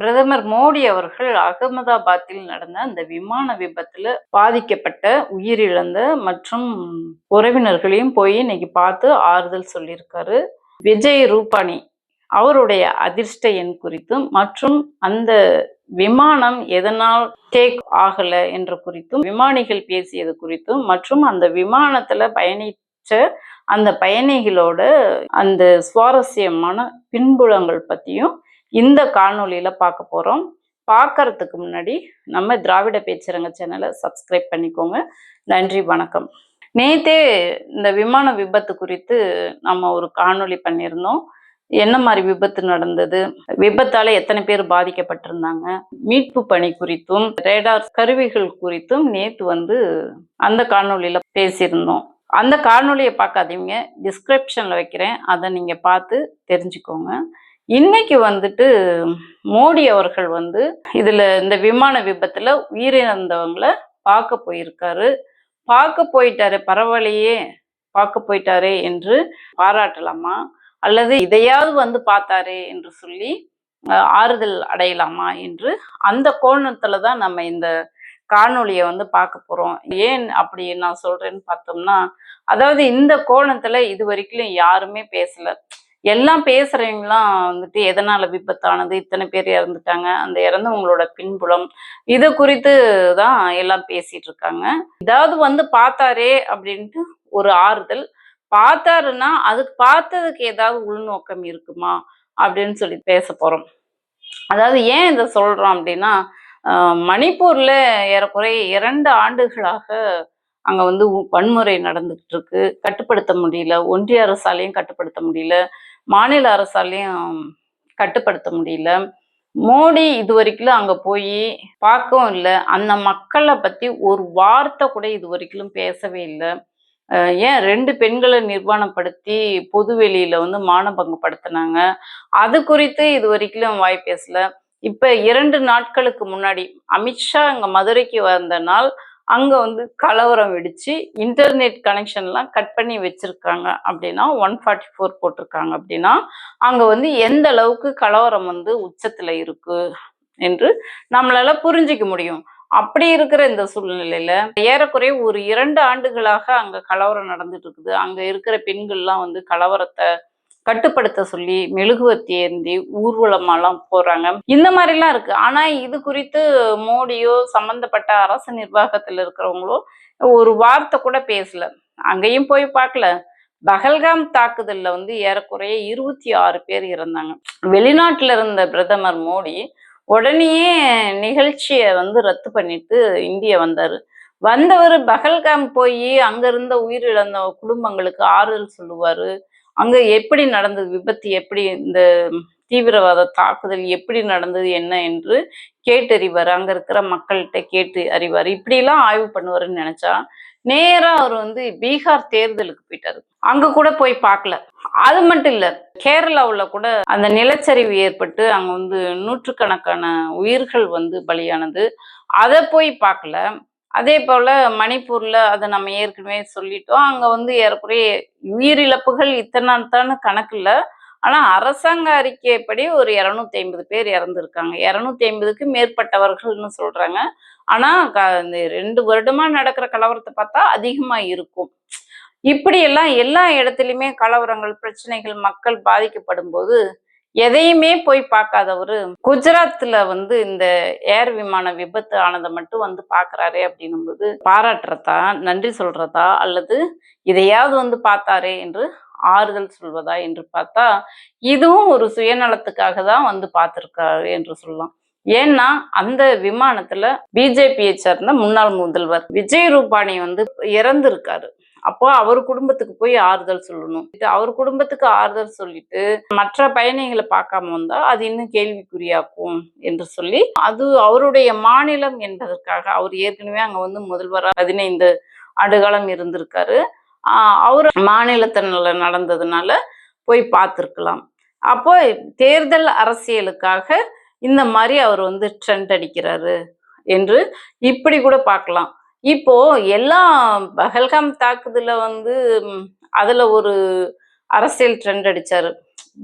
பிரதமர் மோடி அவர்கள் அகமதாபாத்தில் நடந்த அந்த விமான விபத்துல பாதிக்கப்பட்ட உயிரிழந்த மற்றும் உறவினர்களையும் போய் இன்னைக்கு பார்த்து ஆறுதல் சொல்லியிருக்காரு. விஜய் ரூபானி அவருடைய அதிர்ஷ்ட எண் குறித்தும் மற்றும் அந்த விமானம் எதனால் டேக் ஆகல என்ற குறித்தும் விமானிகள் பேசியது குறித்தும் மற்றும் அந்த விமானத்துல பயணிச்ச அந்த பயணிகளோட அந்த சுவாரஸ்யமான பின்புலங்கள் பத்தியும் இந்த காணொலியில் பார்க்க போறோம். பார்க்கறதுக்கு முன்னாடி நம்ம திராவிட பேச்சரங்க சேனலை சப்ஸ்கிரைப் பண்ணிக்கோங்க. நன்றி வணக்கம். நேத்தே இந்த விமான விபத்து குறித்து நம்ம ஒரு காணொளி பண்ணியிருந்தோம். என்ன மாதிரி விபத்து நடந்தது? விபத்தால எத்தனை பேர் பாதிக்கப்பட்டிருந்தாங்க? மீட்பு பணி குறித்தும் ரேடார் கருவிகள் குறித்தும் நேத்து வந்து அந்த காணொலியில பேசியிருந்தோம். அந்த காணொலியை பார்க்காதீங்க. டிஸ்கிரிப்ஷன்ல வைக்கிறேன். அதை நீங்க பார்த்து தெரிஞ்சுக்கோங்க. இன்னைக்கு வந்துட்டு மோடி அவர்கள் வந்து இதில் இந்த விமான விபத்தில் உயிரிழந்தவங்களை பார்க்க போயிருக்காரு. பார்க்க போயிட்டாரு பரவாயில்லையே பார்க்க போயிட்டாரே என்று பாராட்டலாமா? அல்லது இதையாவது வந்து பார்த்தாரே என்று சொல்லி ஆறுதல் அடையலாமா என்று அந்த கோணத்தில் தான் நம்ம இந்த காணொலியை வந்து பார்க்க போகிறோம் ஏன் அப்படி நான் சொல்கிறேன்னு பார்த்தோம்னா அதாவது இந்த கோணத்தில் இது வரைக்கும் யாருமே பேசலை. எல்லாம் பேசுறவங்களாம் வந்துட்டு எதனால விபத்தானது? இத்தனை பேர் இறந்துட்டாங்க. அந்த இறந்தவங்களோட பின்புலம். இது குறித்து தான் எல்லாம் பேசிட்டு இருக்காங்க. இதாவது வந்து பார்த்தாரே அப்படின்ட்டு ஒரு ஆறுதல். பார்த்தாருன்னா அதுக்கு பார்த்ததுக்கு ஏதாவது உள்நோக்கம் இருக்குமா? அப்படின்னு சொல்லி பேச போறோம். அதாவது ஏன் இதை சொல்றோம் அப்படின்னா மணிப்பூர்ல ஏறக்குறைய இரண்டு ஆண்டுகளாக அங்க வந்து வன்முறை நடந்துகிட்டு இருக்கு. கட்டுப்படுத்த முடியல. ஒன்றிய அரசாலையும் கட்டுப்படுத்த முடியல. மாநில அரசாலையும் கட்டுப்படுத்த முடியல. மோடி இது வரைக்கும் அங்க போய் பார்க்கவும் இல்லை. அந்த மக்களை பத்தி ஒரு வார்த்தை கூட இது வரைக்கும் பேசவே இல்லை. ஏன் ரெண்டு பெண்களை நிர்வாணப்படுத்தி பொது வெளியில் வந்து மானபங்கப்படுத்தினாங்க அது குறித்து இது வரைக்கும் வாய் பேசல. இப்ப இரண்டு நாட்களுக்கு முன்னாடி அமித்ஷா அங்க மதுரைக்கு வந்த நாள் அங்க வந்து கலவரம் வெடிச்சு இன்டர்நெட் கனெக்ஷன்லாம் கட் பண்ணி வச்சிருக்காங்க அப்படின்னா ஒன் ஃபார்ட்டி ஃபோர் போட்டிருக்காங்க அப்படின்னா அங்க வந்து எந்த அளவுக்கு கலவரம் வந்து உச்சத்துல இருக்கு என்று நம்மளால புரிஞ்சிக்க முடியும். அப்படி இருக்கிற இந்த சூழ்நிலையில ஏறக்குறைய ஒரு இரண்டு ஆண்டுகளாக அங்க கலவரம் நடந்துட்டு இருக்குது. அங்க இருக்கிற பெண்கள்லாம் வந்து கலவரத்தை கட்டுப்படுத்த சொல்லி மெழுகுவர்த்தி ஏந்தி ஊர்வலமாலாம் போறாங்க. இந்த மாதிரிலாம் இருக்கு. ஆனா இது குறித்து மோடியோ சம்பந்தப்பட்ட அரசு நிர்வாகத்தில் இருக்கிறவங்களோ ஒரு வார்த்தை கூட பேசல. அங்கேயும் போய் பார்க்கல. பகல்காம் தாக்குதல்ல வந்து ஏறக்குறைய இருபத்தி ஆறு பேர் இறந்தாங்க. வெளிநாட்டில் இருந்த பிரதமர் மோடி உடனேயே நிகழ்ச்சியை வந்து ரத்து பண்ணிட்டு இந்தியா வந்தார். வந்தவர் பகல்காம் போய் அங்க இருந்த உயிரிழந்த குடும்பங்களுக்கு ஆறுதல் சொல்லுவாரு. அங்க எப்படி நடந்தது? விபத்து எப்படி? இந்த தீவிரவாத தாக்குதல் எப்படி நடந்தது? என்ன? என்று கேட்டறிவார். அங்க இருக்கிற மக்கள்கிட்ட கேட்டு அறிவார். இப்படிலாம் ஆய்வு பண்ணுவாருன்னு நினைச்சா நேரா அவர் வந்து பீகார் தேர்தலுக்கு போயிட்டாரு. அங்க கூட போய் பார்க்கல. அது மட்டும் இல்ல கேரளாவுல கூட அந்த நிலச்சரிவு ஏற்பட்டு அங்க வந்து நூற்றுக்கணக்கான உயிர்கள் வந்து பலியானது. அதை போய் பார்க்கல. அதே போல மணிப்பூர்ல அதை நம்ம ஏற்கனவே சொல்லிட்டோம். அங்க வந்து ஏறக்குறைய உயிரிழப்புகள் இத்தனைத்தான கணக்கு இல்ல. ஆனா அரசாங்க அறிக்கைப்படி ஒரு இருநூத்தி ஐம்பது பேர் இறந்துருக்காங்க. இருநூத்தி ஐம்பதுக்கு மேற்பட்டவர்கள்னு சொல்றாங்க. ஆனா க- இந்த ரெண்டு வருடமா நடக்கிற கலவரத்தை பார்த்தா அதிகமா இருக்கும். இப்படியெல்லாம் எல்லா இடத்துலையுமே கலவரங்கள் பிரச்சனைகள் மக்கள் பாதிக்கப்படும் போது எதையுமே போய் பார்க்காதவர். குஜராத்ல வந்து இந்த ஏர் விமான விபத்து ஆனதை மட்டும் வந்து பார்க்குறாரே அப்படின்னும்போது பாராட்டுறதா நன்றி சொல்றதா அல்லது இதையாவது வந்து பார்த்தாரே என்று ஆறுதல் சொல்வதா என்று பார்த்தா இதுவும் ஒரு சுயநலத்துக்காக தான் வந்து பார்த்துருக்காரு என்று சொல்லலாம். ஏன்னா அந்த விமானத்துல பிஜேபியை சேர்ந்த முன்னாள் முதல்வர் விஜய் ரூபானி வந்து இறந்திருக்காரு. அப்போ அவர் குடும்பத்துக்கு போய் ஆறுதல் சொல்லணும். இது அவர் குடும்பத்துக்கு ஆறுதல் சொல்லிட்டு மற்ற பயணிகளை பார்க்காம வந்தா அது இன்னும் கேள்விக்குறியாக்கும் என்று சொல்லி அது அவருடைய மாநிலம் என்பதற்காக அவர் ஏற்கனவே அங்க வந்து முதல்வராக பதினைந்து ஆண்டுகாலம் இருந்திருக்காரு. ஆஹ் அவர் மாநிலத்தினால நடந்ததுனால போய் பார்த்துருக்கலாம். அப்போ தேர்தல் அரசியலுக்காக இந்த மாதிரி அவர் வந்து ட்ரெண்ட் அடிக்கிறாரு என்று இப்படி கூட பார்க்கலாம். இப்போ எல்லா பஹல்காம் தாக்குதல வந்து அதுல ஒரு அரசியல் ட்ரெண்ட் அடிச்சாரு.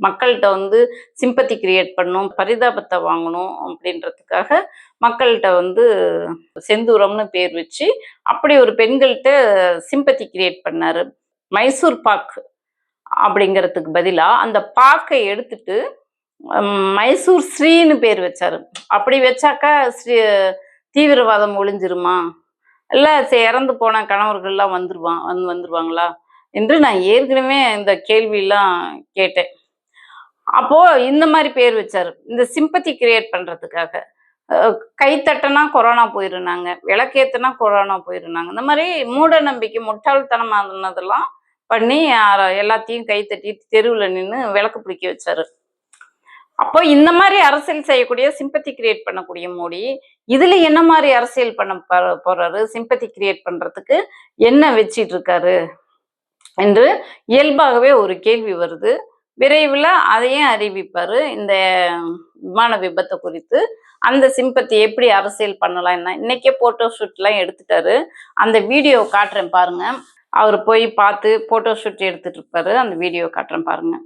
மக்கள்கிட்ட வந்து சிம்பத்தி கிரியேட் பண்ணும் பரிதாபத்தை வாங்கணும் அப்படின்றதுக்காக மக்கள்கிட்ட வந்து செந்தூரம்னு பேர் வச்சு அப்படி ஒரு பெண்கள்கிட்ட சிம்பத்தி கிரியேட் பண்ணாரு. மைசூர் பாக் அப்படிங்கிறதுக்கு பதிலாக அந்த பாக்கை எடுத்துட்டு மைசூர் ஸ்ரீன்னு பேர் வச்சாரு. அப்படி வச்சாக்கா ஸ்ரீ தீவிரவாதம் ஒளிஞ்சிருமா? இல்லை இறந்து போன கணவர்கள்லாம் வந்துருவான் வந்து வந்துருவாங்களா? என்று நான் ஏற்கனவே இந்த கேள்வியெல்லாம் கேட்டேன். அப்போது இந்த மாதிரி பேர் வச்சார். இந்த சிம்பத்தி கிரியேட் பண்ணுறதுக்காக கைத்தட்டனா கொரோனா போயிருந்தாங்க விளக்கேத்துனா கொரோனா போயிருந்தாங்க. இந்த மாதிரி மூட நம்பிக்கை முட்டாள்தனமானதெல்லாம் பண்ணி அஹ் எல்லாத்தையும் கைத்தட்டி தெருவில் நின்று விளக்கு பிடிக்க வச்சாரு. அப்போ இந்த மாதிரி அரசியல் செய்யக்கூடிய சிம்பத்தி கிரியேட் பண்ணக்கூடிய மோடி இதுல என்ன மாதிரி அரசியல் பண்ண போறாரு? சிம்பத்தி கிரியேட் பண்றதுக்கு என்ன வச்சிட்டு இருக்காரு? என்று இயல்பாகவே ஒரு கேள்வி வருது. விரைவில் அதையும் அறிவிப்பார். இந்த விமான விபத்தை குறித்து அந்த சிம்பத்தி எப்படி அரசியல் பண்ணலாம் என்ன? இன்னைக்கே போட்டோ ஷூட்லாம் எடுத்துட்டாரு. அந்த வீடியோ காட்டுறேன் பாருங்க. அவர் போய் பார்த்து போட்டோ ஷூட் எடுத்துட்டு இருப்பாரு. அந்த வீடியோ காட்டுறேன் பாருங்க.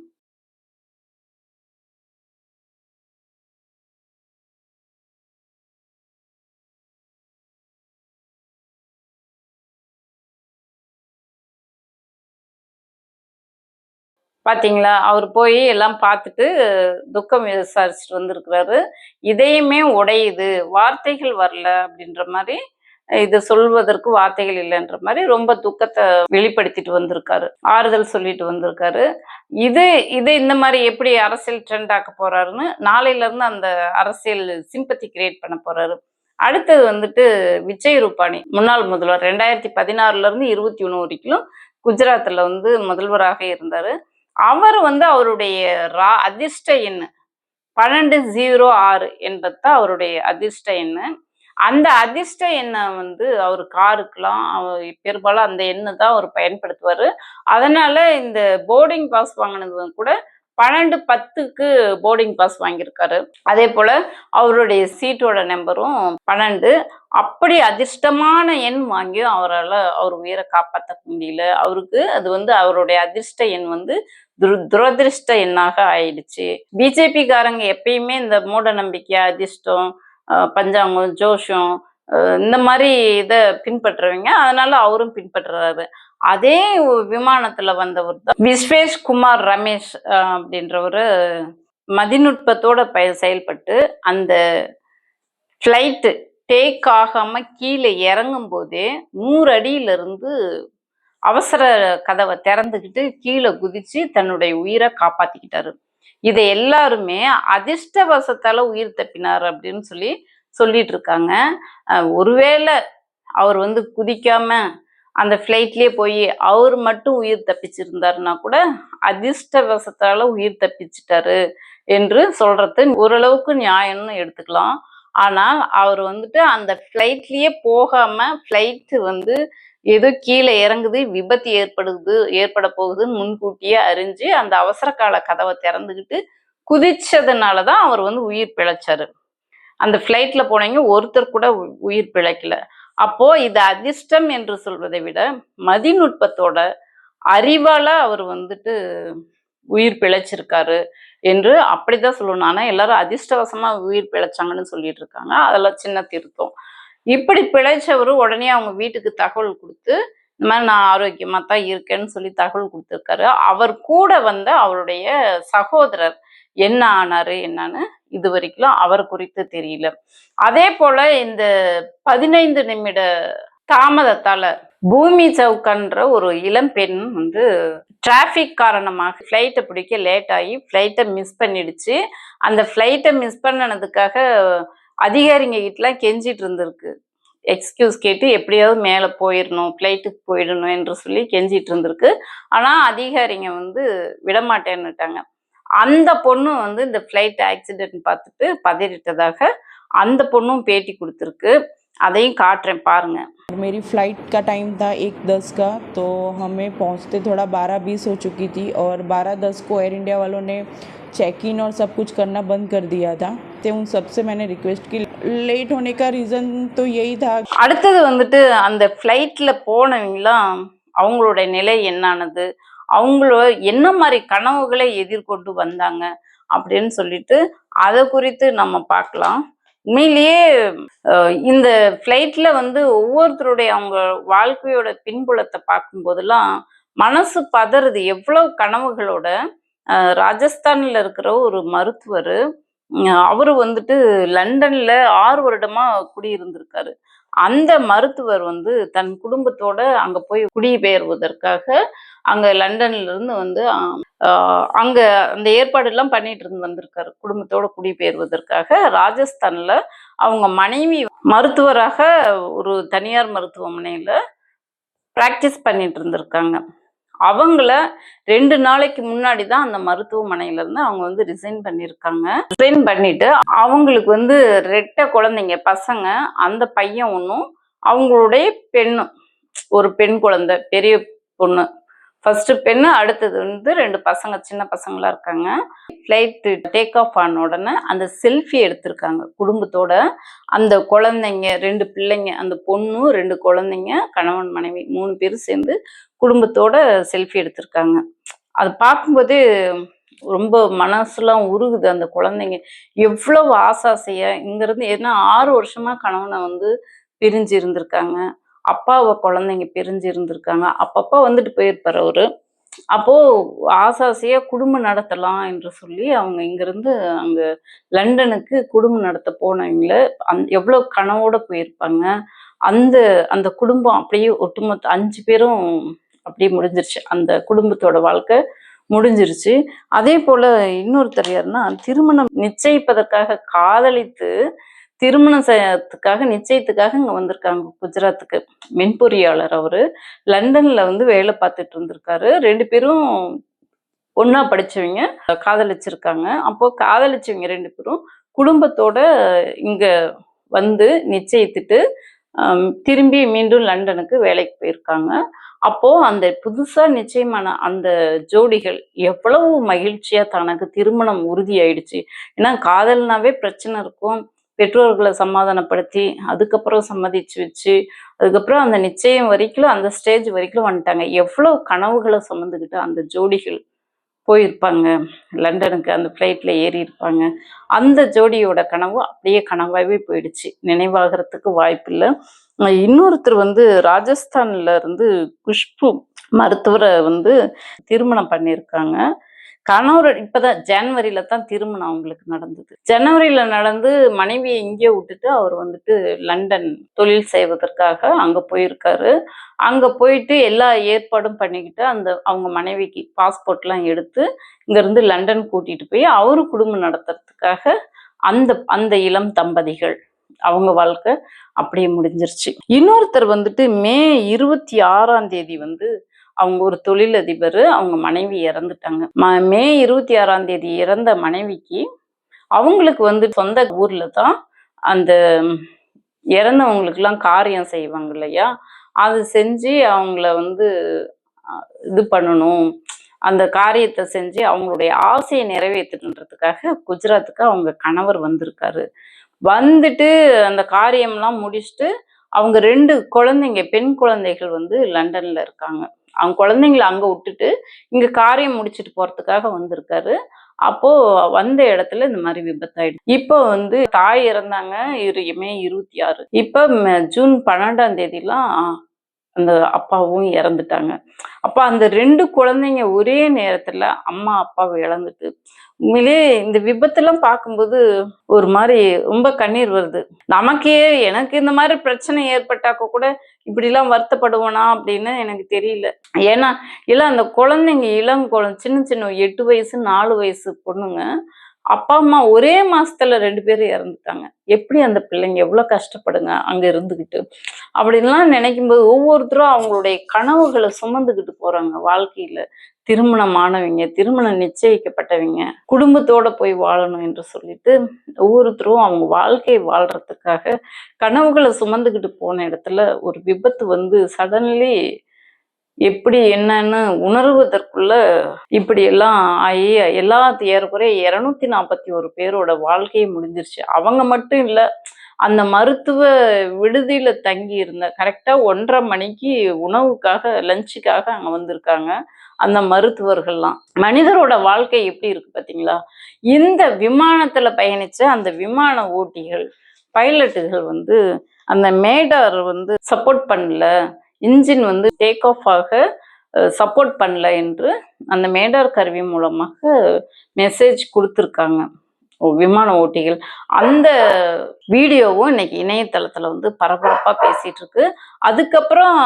பார்த்தீங்களா அவர் போய் எல்லாம் பார்த்துட்டு துக்கம் விசாரிச்சுட்டு வந்திருக்கிறாரு. இதயமே உடையுது. வார்த்தைகள் வரல அப்படின்ற மாதிரி இது சொல்வதற்கு வார்த்தைகள் இல்லைன்ற மாதிரி ரொம்ப துக்கத்தை வெளிப்படுத்திட்டு வந்திருக்காரு. ஆறுதல் சொல்லிட்டு வந்திருக்காரு. இது இது இந்த மாதிரி எப்படி அரசியல் ட்ரெண்ட் ஆக்க போறாருன்னு நாளையில இருந்து அந்த அரசியல் சிம்பத்தி கிரியேட் பண்ண போறாரு. அடுத்தது வந்துட்டு விஜய் ரூபானி முன்னாள் முதல்வர். ரெண்டாயிரத்தி பதினாறுல இருந்து இருபத்தி ஒன்று வரைக்கும் குஜராத்தில் வந்து முதல்வராக இருந்தார். அவர் வந்து அவருடைய ரா அதிர்ஷ்ட எண் பன்னெண்டு ஜீரோ ஆறு என்பது தான் அவருடைய அதிர்ஷ்ட எண்ணு. அந்த அதிர்ஷ்ட எண்ணை வந்து அவர் காருக்கெல்லாம் அவர் பெரும்பாலும் அந்த எண்ணை தான் அவர் பயன்படுத்துவார். அதனால இந்த போர்டிங் பாஸ் வாங்கினது கூட பன்னெண்டு பத்துக்கு போர்டிங் பாஸ் வாங்கியிருக்காரு. அதே போல அவருடைய சீட்டோட நம்பரும் பன்னெண்டு. அப்படி அதிர்ஷ்டமான எண் வாங்கியும் அவரால் அவர் உயிரை காப்பாற்ற முடியல. அவருக்கு அது வந்து அவருடைய அதிர்ஷ்ட எண் வந்து துர் துரதிருஷ்ட எண்ணாக ஆயிடுச்சு. பிஜேபிக்காரங்க எப்பயுமே இந்த மூட நம்பிக்கை அதிர்ஷ்டம் பஞ்சாங்கம் ஜோஷம் இந்த மாதிரி இதை பின்பற்றுவீங்க. அதனால அவரும் பின்பற்றுறாரு அதே விமானத்துல வந்தவர் தான் விஸ்வேஷ் குமார் ரமேஷ் அப்படின்றவர் மதிநுட்பத்தோட பய செயல்பட்டு அந்த ஃப்ளைட்டு டேக் ஆகாம கீழே இறங்கும் போதே நூறு அடியிலிருந்து அவசர கதவை திறந்துக்கிட்டு கீழே குதிச்சு தன்னுடைய உயிரை காப்பாத்திக்கிட்டாரு. இதை எல்லாருமே அதிர்ஷ்டவசத்தால உயிர் தப்பினார் அப்படின்னு சொல்லி சொல்லிட்டு இருக்காங்க. ஒருவேளை அவர் வந்து குதிக்காம அந்த ஃப்ளைட்லேயே போய் அவர் மட்டும் உயிர் தப்பிச்சிருந்தாருன்னா கூட அதிர்ஷ்டவசத்தால உயிர் தப்பிச்சிட்டாரு என்று சொல்றது ஓரளவுக்கு நியாயம்னு எடுத்துக்கலாம். ஆனால் அவர் வந்துட்டு அந்த ஃப்ளைட்லேயே போகாம ஃப்ளைட்டு வந்து ஏதோ கீழே இறங்குது விபத்து ஏற்படுது ஏற்பட போகுதுன்னு முன்கூட்டியே அறிஞ்சு அந்த அவசர கால கதவை திறந்துக்கிட்டு குதிச்சதுனால தான் அவர் வந்து உயிர் பிழைச்சாரு. அந்த ஃப்ளைட்ல போனவங்க ஒருத்தர் கூட உ- உயிர் பிழைக்கல. அப்போ இது அதிர்ஷ்டம் என்று சொல்வதை விட மதிநுட்பத்தோட அறிவால அவர் வந்துட்டு உயிர் பிழைச்சிருக்காரு என்று அப்படிதான் சொல்லணும். ஆனா எல்லாரும் அதிர்ஷ்டவசமா உயிர் பிழைச்சாங்கன்னு சொல்லிட்டு இருக்காங்க. அதெல்லாம் சின்ன திருத்தம். இப்படி பிழைச்சவரு உடனே அவங்க வீட்டுக்கு தகவல் கொடுத்து இந்த மாதிரி நான் ஆரோக்கியமாக தான் இருக்கேன்னு சொல்லி தகவல் கொடுத்துருக்காரு. அவர் கூட வந்த அவருடைய சகோதரர் என்ன ஆனாரு என்னன்னு இது வரைக்கும் அவர் குறித்து தெரியல. அதே போல இந்த பதினைந்து நிமிட தாமதத்தால பூமி சவுக்கன்ற ஒரு இளம் பெண் வந்து டிராஃபிக் காரணமாக ஃப்ளைட்டை பிடிக்க லேட் ஆகி ஃப்ளைட்டை மிஸ் பண்ணிடுச்சு. அந்த ஃப்ளைட்டை மிஸ் பண்ணனதுக்காக அதிகாரிங்க கிட்டலாம் கெஞ்சிட்டு இருந்திருக்கு. எக்ஸ்கியூஸ் கேட்டு எப்படியாவது மேலே போயிடணும் ஃப்ளைட்டுக்கு போயிடணும் என்று சொல்லி கெஞ்சிட்டு இருந்திருக்கு. ஆனால் அதிகாரிங்க வந்து விடமாட்டேன்னுட்டாங்க. அந்த பொண்ணு வந்து இந்த ஃப்ளைட் ஆக்சிடென்ட் பார்த்துட்டு பதறிட்டதாக அந்த பொண்ணும் பேட்டி கொடுத்துருக்கு. அதையும் காட்டுறேன் பாருங்க और मेरी फ़्लाइट का टाइम था एक दस का तो हमें पहुंचते थोड़ा बारह बीस हो चुकी थी और बारह दस को एयर इंडिया वालों ने चेक इन और सब कुछ करना बंद कर दिया था तो उन सबसे मैंने रिक्वेस्ट की लेट होने का रीज़न तो यही था அடுத்தது வந்துட்டு அந்த ஃப்ளைட்டில் போனவங்களாம் அவங்களோட நிலை என்னானது அவங்கள என்ன மாதிரி கனவுகளை எதிர்கொண்டு வந்தாங்க அப்படின்னு சொல்லிட்டு அதை குறித்து நம்ம பார்க்கலாம் உண்மையிலேயே இந்த ஃப்ளைட்ல வந்து ஒவ்வொருத்தருடைய அவங்க வாழ்க்கையோட பின்புலத்தை பார்க்கும்போதெல்லாம் மனசு பதறுது. எவ்வளவு கனவுகளோட ராஜஸ்தானில் ராஜஸ்தான்ல இருக்கிற ஒரு மருத்துவர் அவர் வந்துட்டு லண்டன்ல ஆறு வருடமா குடியிருந்திருக்காரு. அந்த மருத்துவர் வந்து தன் குடும்பத்தோட அங்க போய் குடிபெயர்வதற்காக அங்க லண்டன்ல இருந்து வந்து அங்க அந்த ஏற்பாடு எல்லாம் பண்ணிட்டு இருந்து வந்திருக்காரு. குடும்பத்தோட குடிபெயர்வதற்காக ராஜஸ்தான்ல அவங்க மனைவி மருத்துவராக ஒரு தனியார் மருத்துவமனையில பிராக்டிஸ் பண்ணிட்டு இருந்திருக்காங்க. அவங்கள ரெண்டு நாளைக்கு முன்னாடி தான் அந்த மருத்துவமனையில இருந்து அவங்க வந்து ரிசைன் பண்ணியிருக்காங்க ரிசைன் பண்ணிட்டு அவங்களுக்கு வந்து ரெட்ட குழந்தைங்க பசங்க அந்த பையன் ஒன்றும் அவங்களுடைய பெண்ணும் ஒரு பெண் குழந்தை பெரிய பொண்ணு. ஃபர்ஸ்ட் பெண்ணு அடுத்தது வந்து ரெண்டு பசங்க சின்ன பசங்களா இருக்காங்க. ஃப்ளைட் டேக் ஆஃப் ஆன உடனே அந்த செல்ஃபி எடுத்திருக்காங்க குடும்பத்தோட. அந்த குழந்தைங்க ரெண்டு பிள்ளைங்க அந்த பொண்ணு ரெண்டு குழந்தைங்க கணவன் மனைவி மூணு பேரும் சேர்ந்து குடும்பத்தோட செல்ஃபி எடுத்திருக்காங்க. அது பார்க்கும்போது ரொம்ப மனசுலாம் உருகுது அந்த குழந்தைங்க. எவ்வளவு ஆசாசையா இங்கிருந்து ஏன்னா ஆறு வருஷமா கணவனை வந்து பிரிஞ்சு இருந்திருக்காங்க. அப்பாவை குழந்தைங்க பிரிஞ்சு இருந்திருக்காங்க. அப்பப்போ வந்துட்டு போயிருப்பார் அவர். அப்போது ஆசாசியாக குடும்பம் நடத்தலாம் என்று சொல்லி அவங்க இங்கேருந்து அங்கே லண்டனுக்கு குடும்பம் நடத்த போனவங்கள அந் எவ்வளோ கனவோடு போயிருப்பாங்க. அந்த அந்த குடும்பம் அப்படியே ஒட்டுமொத்த அஞ்சு பேரும் அப்படியே முடிஞ்சிருச்சு. அந்த குடும்பத்தோட வாழ்க்கை முடிஞ்சிருச்சு. அதே போல் இன்னொருத்தர் யாருன்னா திருமணம் நிச்சயிப்பதற்காக காதலித்து திருமணம் செய்யறதுக்காக நிச்சயத்துக்காக இங்க வந்திருக்காங்க. குஜராத்துக்கு மென்பொறியாளர் அவரு. லண்டன்ல வந்து வேலை பார்த்துட்டு இருந்திருக்காரு. ரெண்டு பேரும் ஒன்றா படிச்சவங்க காதலிச்சிருக்காங்க. அப்போ காதலிச்சவங்க ரெண்டு பேரும் குடும்பத்தோட இங்க வந்து நிச்சயித்துட்டு திரும்பி மீண்டும் லண்டனுக்கு வேலைக்கு போயிருக்காங்க. அப்போ அந்த புதுசா நிச்சயமான அந்த ஜோடிகள் எவ்வளவு மகிழ்ச்சியா தனக்கு திருமணம் உறுதி ஆயிடுச்சு ஏன்னா காதல்னாவே பிரச்சனை இருக்கும். பெற்றோர்களை சமாதானப்படுத்தி அதுக்கப்புறம் சம்மதிச்சு வச்சு அதுக்கப்புறம் அந்த நிச்சயம் வரைக்கும் அந்த ஸ்டேஜ் வரைக்கும் வந்துட்டாங்க. எவ்வளோ கனவுகளை சுமந்துக்கிட்டு அந்த ஜோடிகள் போயிருப்பாங்க. லண்டனுக்கு அந்த ஃப்ளைட்டில் ஏறி இருப்பாங்க. அந்த ஜோடியோட கனவு அப்படியே கனவாகவே போயிடுச்சு. நினைவாகிறதுக்கு வாய்ப்பில்லை. இன்னொருத்தர் வந்து ராஜஸ்தான்ல இருந்து குஷ்பு மருத்துவரை வந்து திருமணம் பண்ணியிருக்காங்க. கணவர் இப்பதான் ஜனவரியில தான் திருமணம் அவங்களுக்கு நடந்தது. ஜனவரியில நடந்து மனைவியை இங்கே விட்டுட்டு அவர் வந்துட்டு லண்டன் தொழில் செய்வதற்காக அங்க போயிருக்காரு. அங்க போயிட்டு எல்லா ஏற்பாடும் பண்ணிக்கிட்டு அந்த அவங்க மனைவிக்கு பாஸ்போர்ட்லாம் எடுத்து இங்க இருந்து லண்டன் கூட்டிட்டு போய் அவரு குடும்பம் நடத்துறதுக்காக அந்த அந்த இளம் தம்பதிகள் அவங்க வாழ்க்கை அப்படியே முடிஞ்சிருச்சு. இன்னொருத்தர் வந்துட்டு மே இருபத்தி ஆறாம் தேதி வந்து அவங்க ஒரு தொழிலதிபர் அவங்க மனைவி இறந்துட்டாங்க. ம- மே இருபத்தி ஆறாம் தேதி இறந்த மனைவிக்கு அவங்களுக்கு வந்து சொந்த ஊர்ல தான் அந்த இறந்தவங்களுக்கெல்லாம் காரியம் செய்வாங்க இல்லையா? அது செஞ்சு அவங்கள வந்து இது பண்ணணும். அந்த காரியத்தை செஞ்சு அவங்களுடைய ஆசையை நிறைவேற்றணுன்றதுக்காக குஜராத்துக்கு அவங்க கணவர் வந்திருக்காரு. வந்துட்டு அந்த காரியம்லாம் முடிச்சுட்டு அவங்க ரெண்டு குழந்தைங்க பெண் குழந்தைகள் வந்து லண்டன்ல இருக்காங்க. அவங்க குழந்தைங்கள அங்க விட்டுட்டு இங்க காரியம் முடிச்சிட்டு போறதுக்காக வந்திருக்காரு. அப்போ வந்த இடத்துல இந்த மாதிரி விபத்தாயிடுச்சு. இப்போ வந்து தாய் இறந்தாங்க மே இருபத்தி ஆறு. இப்போ ஜூன் பன்னெண்டாம் தேதிலாம் அந்த அப்பாவும் இறந்துட்டாங்க. அப்ப அந்த ரெண்டு குழந்தைங்க ஒரே நேரத்துல அம்மா அப்பாவை இழந்துட்டு உண்மையிலே இந்த விபத்துலாம் பார்க்கும்போது ஒரு மாதிரி ரொம்ப கண்ணீர் வருது. நமக்கே எனக்கு இந்த மாதிரி பிரச்சனை ஏற்பட்டாக்க கூட இப்படிலாம் வருத்தப்படுவோனா அப்படின்னு எனக்கு தெரியல. ஏன்னா இல்லை அந்த குழந்தைங்க இளம் குழந்தை சின்ன சின்ன எட்டு வயசு நாலு வயசு பொண்ணுங்க அப்பா அம்மா ஒரே மாசத்துல ரெண்டு பேரும் இறந்துட்டாங்க. எப்படி அந்த பிள்ளைங்க எவ்வளவு கஷ்டப்படுங்க அங்க இருந்துகிட்டு? அப்படின்லாம் நினைக்கும்போது ஒவ்வொருத்தரும் அவங்களுடைய கனவுகளை சுமந்துக்கிட்டு போறாங்க வாழ்க்கையில. திருமணமானவங்க திருமணம் நிச்சயிக்கப்பட்டவங்க குடும்பத்தோட போய் வாழணும் என்று சொல்லிட்டு ஒவ்வொருத்தரும் அவங்க வாழ்க்கை வாழ்றதுக்காக கனவுகளை சுமந்துக்கிட்டு போன இடத்துல ஒரு விபத்து வந்து சடன்லி எப்படி என்னன்னு உணர்வதற்குள்ள இப்படி எல்லாம் ஆகி எல்லா ஏறக்குறைய இரநூத்தி நாற்பத்தி ஒரு பேரோட வாழ்க்கையே முடிஞ்சிருச்சு. அவங்க மட்டும் இல்லை அந்த மருத்துவ விடுதியில தங்கி இருந்த கரெக்டா ஒன்றரை மணிக்கு உணவுக்காக லஞ்சுக்காக அங்க வந்திருக்காங்க. அந்த மருத்துவர்கள்லாம். மனிதரோட வாழ்க்கை எப்படி இருக்கு பார்த்தீங்களா இந்த விமானத்துல பயணிச்ச அந்த விமான ஓட்டிகள் பைலட்டுகள் வந்து அந்த மேடர் வந்து சப்போர்ட் பண்ணல. இன்ஜின் வந்து டேக் ஆஃப் ஆக சப்போர்ட் பண்ணல என்று அந்த மேடர் கருவி மூலமாக மெசேஜ் கொடுத்துருக்காங்க. விமான ஓட்டிகள் அந்த வீடியோவும் இன்னைக்கு இணையதளத்துல வந்து பரபரப்பா பேசிட்டு இருக்கு அதுக்கப்புறம்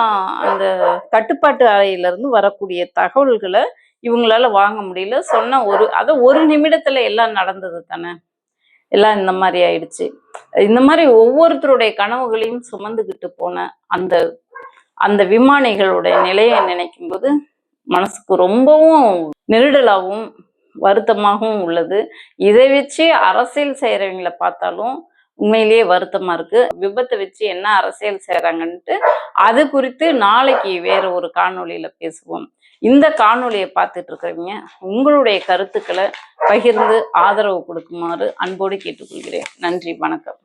அந்த கட்டுப்பாட்டு அறையிலிருந்து வரக்கூடிய தகவல்களை இவங்களால வாங்க முடியல. சொன்ன ஒரு அதை ஒரு நிமிடத்துல எல்லாம் நடந்தது தானே? எல்லாம் இந்த மாதிரி ஆயிடுச்சு. இந்த மாதிரி ஒவ்வொருத்தருடைய கனவுகளையும் சுமந்துக்கிட்டு போன அந்த அந்த விமானிகளுடைய நிலையை நினைக்கும் போது மனசுக்கு ரொம்பவும் நெருடலாகவும் வருத்தமாகவும் உள்ளது. இதை வச்சு அரசியல் செய்கிறவங்களை பார்த்தாலும் உண்மையிலேயே வருத்தமா இருக்கு. விபத்தை வச்சு என்ன அரசியல் செய்யறாங்கன்ட்டு அது குறித்து நாளைக்கு வேற ஒரு காணொலியில் பேசுவோம். இந்த காணொலியை பார்த்துட்டு இருக்கிறவங்க உங்களுடைய கருத்துக்களை பகிர்ந்து ஆதரவு கொடுக்குமாறு அன்போடு கேட்டுக்கொள்கிறேன். நன்றி வணக்கம்.